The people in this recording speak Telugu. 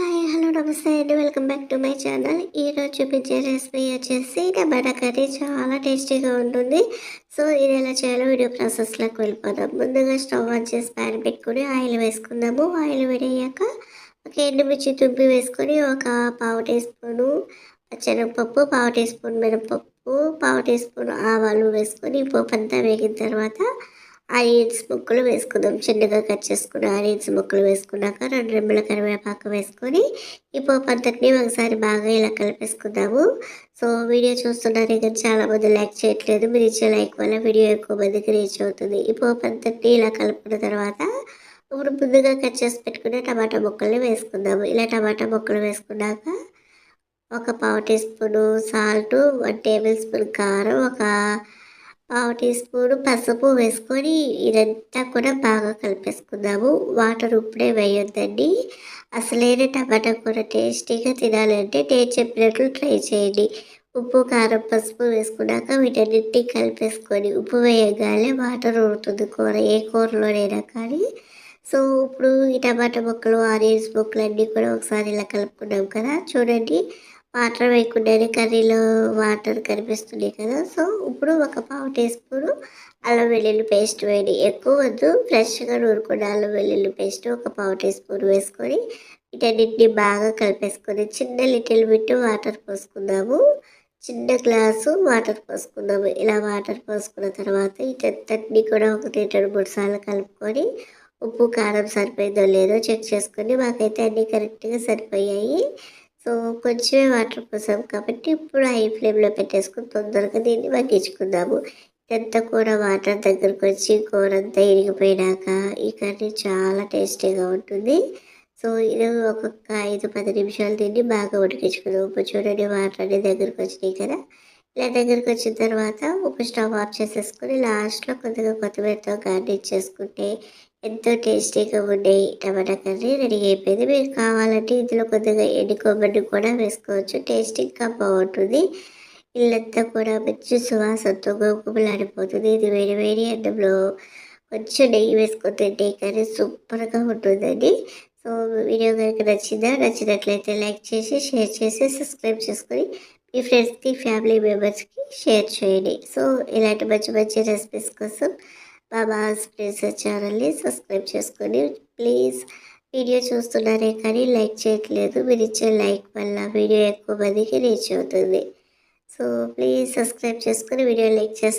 హాయ్ హలో నమస్తే అండి. Welcome back to my channel. ఈరోజు చూపించే రెసిపీ వచ్చేసి టమాటా కర్రీ. చాలా టేస్టీగా ఉంటుంది. సో ఇది ఎలా చేయాలో వీడియో ప్రాసెస్లోకి వెళ్ళిపోదాం. ముందుగా స్టవ్ ఆన్ చేసి ప్యాన్ పెట్టుకొని ఆయిల్ వేసుకుందాము. ఆయిల్ వేడయ్యాక ఒక ఎండుమిర్చి తుబ్బి వేసుకొని ఒక పావు టీ స్పూను శనగపప్పు పావు టీ స్పూన్ మినపప్పు పావు టీ స్పూన్ ఆవాలు వేసుకొని పోపు అంతా వేగిన తర్వాత ఆనియన్స్ ముక్కలు వేసుకుందాం. చిన్నగా కట్ చేసుకున్న ఆనియన్స్ ముక్కలు వేసుకున్నాక రెండు రెమ్మల కరివేపాకు వేసుకొని ఈ పోపు అంతటినీ ఒకసారి బాగా ఇలా కలిపేసుకుందాము. సో వీడియో చూస్తున్నారు ఇంకా చాలా మంది లైక్ చేయట్లేదు. మీరు ఇచ్చే లైక్ వల్ల వీడియో ఎక్కువ మందికి రీచ్ అవుతుంది. ఈ పోపు అంతటినీ ఇలా కలుపుకున్న తర్వాత ఇప్పుడు ముందుగా కట్ చేసి పెట్టుకున్న టమాటా ముక్కల్ని వేసుకుందాము. ఇలా టమాటా ముక్కలు వేసుకున్నాక ఒక పావు teaspoon salt one tablespoon కారం ఒక పావు టీ స్పూన్ పసుపు వేసుకొని ఇదంతా కూడా బాగా కలిపేసుకుందాము. వాటర్ ఇప్పుడే వేయొద్దండి. అసలైన టమాటా కూర టేస్టీగా తినాలంటే నేను చెప్పినట్లు ట్రై చేయండి. ఉప్పు కారం పసుపు వేసుకున్నాక వీటన్నిటిని కలిపేసుకొని ఉప్పు వేయగానే వాటర్ ఉడుతుంది కూర ఏ కూరలోనైనా కానీ. సో ఇప్పుడు ఈ టమాటా ముక్కలు ఆనియన్స్ ముక్కలు అన్నీ కూడా ఒకసారి ఇలా కలుపుకున్నాం కదా. చూడండి వాటర్ వేయకుండానే కర్రీలో వాటర్ కనిపిస్తున్నాయి కదా. సో ఇప్పుడు ఒక పావు టీ స్పూన్ అల్లం వెల్లుల్లి పేస్ట్ వేయండి. ఎక్కువ వద్దు ఫ్రెష్గా నూరుకున్న అల్లం వెల్లుల్లి పేస్ట్ ఒక పావు టీ స్పూన్ వేసుకొని వీటన్నింటిని బాగా కలిపేసుకొని చిన్న లిటిల్ బిట్ వాటర్ పోసుకుందాము. చిన్న గ్లాసు వాటర్ పోసుకుందాము. ఇలా వాటర్ పోసుకున్న తర్వాత ఇటంతటిని కూడా ఒకటి రెండు మూడు సార్లు కలుపుకొని ఉప్పు కారం సరిపోయిందో లేదో చెక్ చేసుకొని మాకైతే అన్నీ కరెక్ట్గా సరిపోయాయి. సో కొంచెమే వాటర్ పోసాం కాబట్టి ఇప్పుడు హై ఫ్లేమ్లో పెట్టేసుకుని తొందరగా దీన్ని మగ్గించుకుందాము ఎంత కూడా వాటర్ దగ్గరకు వచ్చి కూర అంతా ఇరిగిపోయినాక ఈ కర్రీ చాలా టేస్టీగా ఉంటుంది. సో ఇది ఒక్కొక్క ఐదు పది నిమిషాలు దీన్ని బాగా ఉడికించుకుందాం. చూడండి వాటర్ అనేది దగ్గరకు వచ్చినాయి కదా. ఇలా దగ్గరికి వచ్చిన తర్వాత ఉప్పు స్టవ్ ఆఫ్ చేసేసుకొని లాస్ట్లో కొద్దిగా కొత్తిమీరతో గార్నిష్ చేసుకుంటే ఎంతో టేస్టీగా ఉండే టమాటా కర్రీ రెడీ అయిపోయింది. మీరు కావాలంటే ఇందులో కొద్దిగా ఎండు కూడా వేసుకోవచ్చు. టేస్ట్ ఇంకా బాగుంటుంది. ఇల్లంతా కూడా మంచి సువాసనతో గోకుమలాడిపోతుంది ఇది వేడి వేడి అన్నంలో కొంచెం నెయ్యి వేసుకుని తింటే కర్రీ సూపర్గా ఉంటుందండి. సో వీడియో కనుక నచ్చిందా? నచ్చినట్లయితే లైక్ చేసి షేర్ చేసి సబ్స్క్రైబ్ చేసుకొని మీ ఫ్రెండ్స్కి ఫ్యామిలీ మెంబర్స్కి షేర్ చేయండి. సో ఇలాంటి మంచి మంచి రెసిపీస్ కోసం బాబాస్ ప్లీజ్ ఛానల్ని సబ్స్క్రైబ్ చేసుకొని ప్లీజ్ వీడియో చూస్తున్నారే కానీ లైక్ చేయట్లేదు. మీరు ఇచ్చే లైక్ వల్ల వీడియో ఎక్కువ మందికి రీచ్ అవుతుంది. సో ప్లీజ్ సబ్స్క్రైబ్ చేసుకొని వీడియో లైక్ చేస్తాను